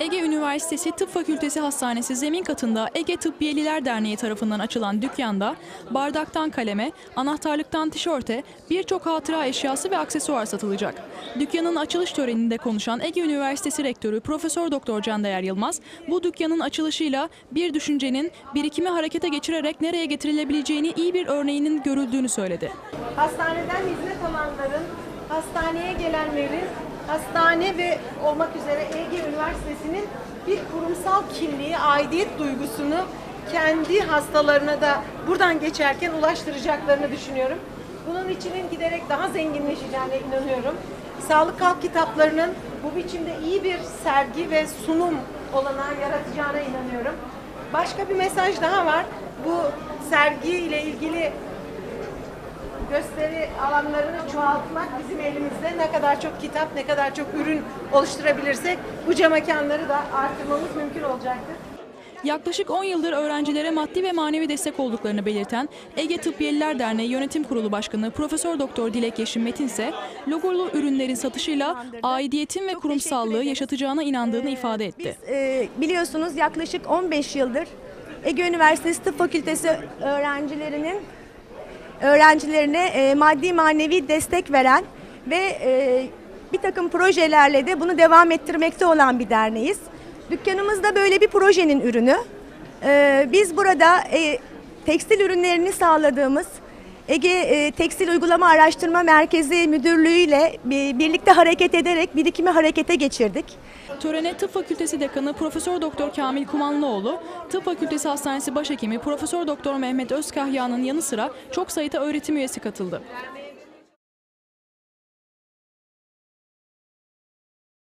Ege Üniversitesi Tıp Fakültesi Hastanesi zemin katında Ege Tıbbiyeliler Derneği tarafından açılan dükkanda bardaktan kaleme, anahtarlıktan tişörte birçok hatıra eşyası ve aksesuar satılacak. Dükkanın açılış töreninde konuşan Ege Üniversitesi Rektörü Profesör Doktor Candayer Yılmaz, bu dükkanın açılışıyla bir düşüncenin birikimi harekete geçirerek nereye getirilebileceğini iyi bir örneğinin görüldüğünü söyledi. hastaneden hizmet alanların, hastaneye gelenlerin, hastane ve olmak üzere Ege Üniversitesi'nin bir kurumsal kimliği, aidiyet duygusunu kendi hastalarına da buradan geçerken ulaştıracaklarını düşünüyorum. Bunun içinin giderek daha zenginleşeceğine inanıyorum. Sağlık Halk kitaplarının bu biçimde iyi bir sergi ve sunum olanağı yaratacağına inanıyorum. Başka bir mesaj daha var. Bu sergi ile ilgili gösteri alanlarını çoğaltmak bizim elimizde. Ne kadar çok kitap, ne kadar çok ürün oluşturabilirsek bu cam mekanları da artırmamız mümkün olacaktır. Yaklaşık 10 yıldır öğrencilere maddi ve manevi destek olduklarını belirten Ege Tıbbiyeliler Derneği Yönetim Kurulu Başkanı Profesör Doktor Dilek Yeşim Metin ise logolu ürünlerin satışıyla aidiyetin ve kurumsallığı yaşatacağına inandığını ifade etti. e, biliyorsunuz yaklaşık 15 yıldır Ege Üniversitesi Tıp Fakültesi öğrencilerinin öğrencilerine e, maddi manevi destek veren ve e, bir takım projelerle de bunu devam ettirmekte olan bir derneğiz. Dükkanımız da böyle bir projenin ürünü. E, biz burada e, tekstil ürünlerini sağladığımız Ege e, Tekstil Uygulama Araştırma Merkezi Müdürlüğü ile bir- birlikte hareket ederek birikimi harekete geçirdik. Törene Tıp Fakültesi Dekanı Profesör Doktor Kamil Kumanlıoğlu, Tıp Fakültesi Hastanesi Başhekimi Profesör Doktor Mehmet Özkahya'nın yanı sıra çok sayıda öğretim üyesi katıldı.